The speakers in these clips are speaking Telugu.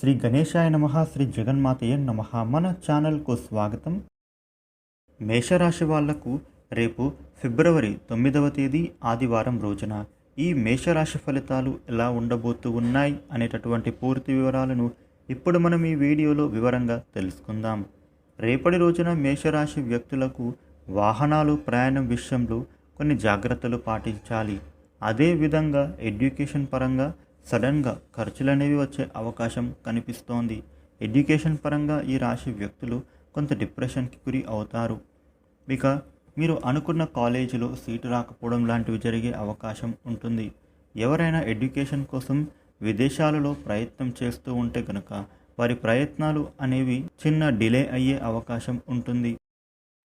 శ్రీ గణేశాయ నమ శ్రీ జగన్మాతయ్య నమ. మన ఛానల్కు స్వాగతం. మేషరాశి వాళ్ళకు రేపు ఫిబ్రవరి తొమ్మిదవ తేదీ ఆదివారం రోజున ఈ మేషరాశి ఫలితాలు ఎలా ఉండబోతూ ఉన్నాయి అనేటటువంటి పూర్తి వివరాలను ఇప్పుడు మనం ఈ వీడియోలో వివరంగా తెలుసుకుందాం. రేపటి రోజున మేషరాశి వ్యక్తులకు వాహనాలు ప్రయాణం విషయంలో కొన్ని జాగ్రత్తలు పాటించాలి. అదేవిధంగా ఎడ్యుకేషన్ పరంగా సడన్గా ఖర్చులు అనేవి వచ్చే అవకాశం కనిపిస్తోంది. ఎడ్యుకేషన్ పరంగా ఈ రాశి వ్యక్తులు కొంత డిప్రెషన్కి గురి అవుతారు. ఇక మీరు అనుకున్న కాలేజీలో సీటు రాకపోవడం లాంటివి జరిగే అవకాశం ఉంటుంది. ఎవరైనా ఎడ్యుకేషన్ కోసం విదేశాలలో ప్రయత్నం చేస్తూ ఉంటే కనుక వారి ప్రయత్నాలు అనేవి చిన్న డిలే అయ్యే అవకాశం ఉంటుంది.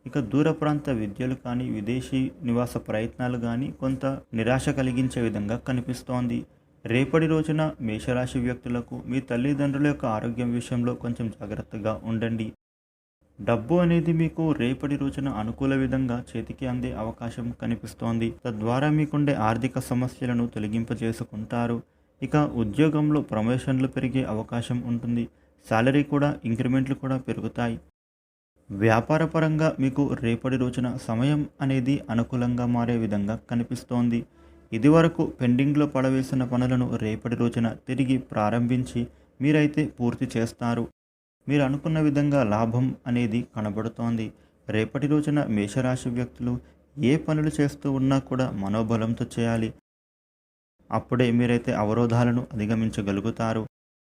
ఇక దూర ప్రాంత విద్యలు కానీ విదేశీ నివాస ప్రయత్నాలు కానీ కొంత నిరాశ కలిగించే విధంగా కనిపిస్తోంది. రేపటి రోజున మేషరాశి వ్యక్తులకు మీ తల్లిదండ్రుల యొక్క ఆరోగ్యం విషయంలో కొంచెం జాగ్రత్తగా ఉండండి. డబ్బు అనేది మీకు రేపటి రోజున అనుకూల విధంగా చేతికి అందే అవకాశం కనిపిస్తోంది. తద్వారా మీకుండే ఆర్థిక సమస్యలను తొలగింపజేసుకుంటారు. ఇక ఉద్యోగంలో ప్రమోషన్లు పెరిగే అవకాశం ఉంటుంది. శాలరీ కూడా ఇంక్రిమెంట్లు కూడా పెరుగుతాయి. వ్యాపారపరంగా మీకు రేపటి రోజున సమయం అనేది అనుకూలంగా మారే విధంగా కనిపిస్తోంది. ఇదివరకు పెండింగ్లో పడవేసిన పనులను రేపటి రోజున తిరిగి ప్రారంభించి మీరైతే పూర్తి చేస్తారు. మీరు అనుకున్న విధంగా లాభం అనేది కనబడుతోంది. రేపటి రోజున మేషరాశి వ్యక్తులు ఏ పనులు చేస్తూ ఉన్నా కూడా మనోబలంతో చేయాలి. అప్పుడే మీరైతే అవరోధాలను అధిగమించగలుగుతారు.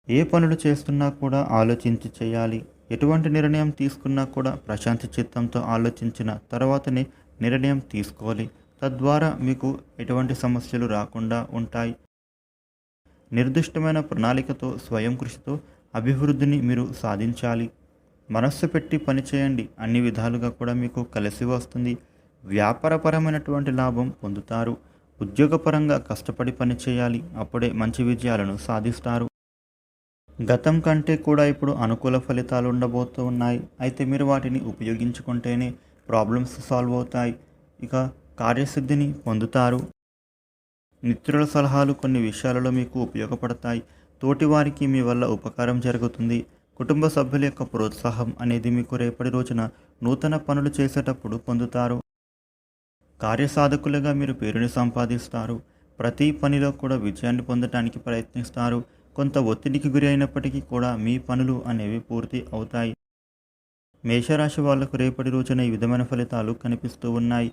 ఏ పనులు చేస్తున్నా కూడా ఆలోచించి చేయాలి. ఎటువంటి నిర్ణయం తీసుకున్నా కూడా ప్రశాంత చిత్తంతో ఆలోచించిన తర్వాతనే నిర్ణయం తీసుకోవాలి. తద్వారా మీకు ఎటువంటి సమస్యలు రాకుండా ఉంటాయి. నిర్దిష్టమైన ప్రణాళికతో స్వయం కృషితో అభివృద్ధిని మీరు సాధించాలి. మనస్సు పెట్టి పనిచేయండి అన్ని విధాలుగా కూడా మీకు కలిసి వస్తుంది. వ్యాపారపరమైనటువంటి లాభం పొందుతారు. ఉద్యోగపరంగా కష్టపడి పనిచేయాలి అప్పుడే మంచి విజయాలను సాధిస్తారు. గతం కంటే కూడా ఇప్పుడు అనుకూల ఫలితాలు ఉండబోతూ ఉన్నాయి. అయితే మీరు వాటిని ఉపయోగించుకుంటేనే ప్రాబ్లమ్స్ సాల్వ్ అవుతాయి. ఇక కార్యసిద్ధిని పొందుతారు. మిత్రుల సలహాలు కొన్ని విషయాలలో మీకు ఉపయోగపడతాయి. తోటివారికి మీ వల్ల ఉపకారం జరుగుతుంది. కుటుంబ సభ్యుల యొక్క ప్రోత్సాహం అనేది మీకు రేపటి రోజున నూతన పనులు చేసేటప్పుడు పొందుతారు. కార్యసాధకులుగా మీరు పేరుని సంపాదిస్తారు. ప్రతి పనిలో కూడా విజయాన్ని పొందడానికి ప్రయత్నిస్తారు. కొంత ఒత్తిడికి గురి అయినప్పటికీ కూడా మీ పనులు అనేవి పూర్తి అవుతాయి. మేషరాశి వాళ్ళకు రేపటి రోజున ఈ విధమైన ఫలితాలు కనిపిస్తూ ఉన్నాయి.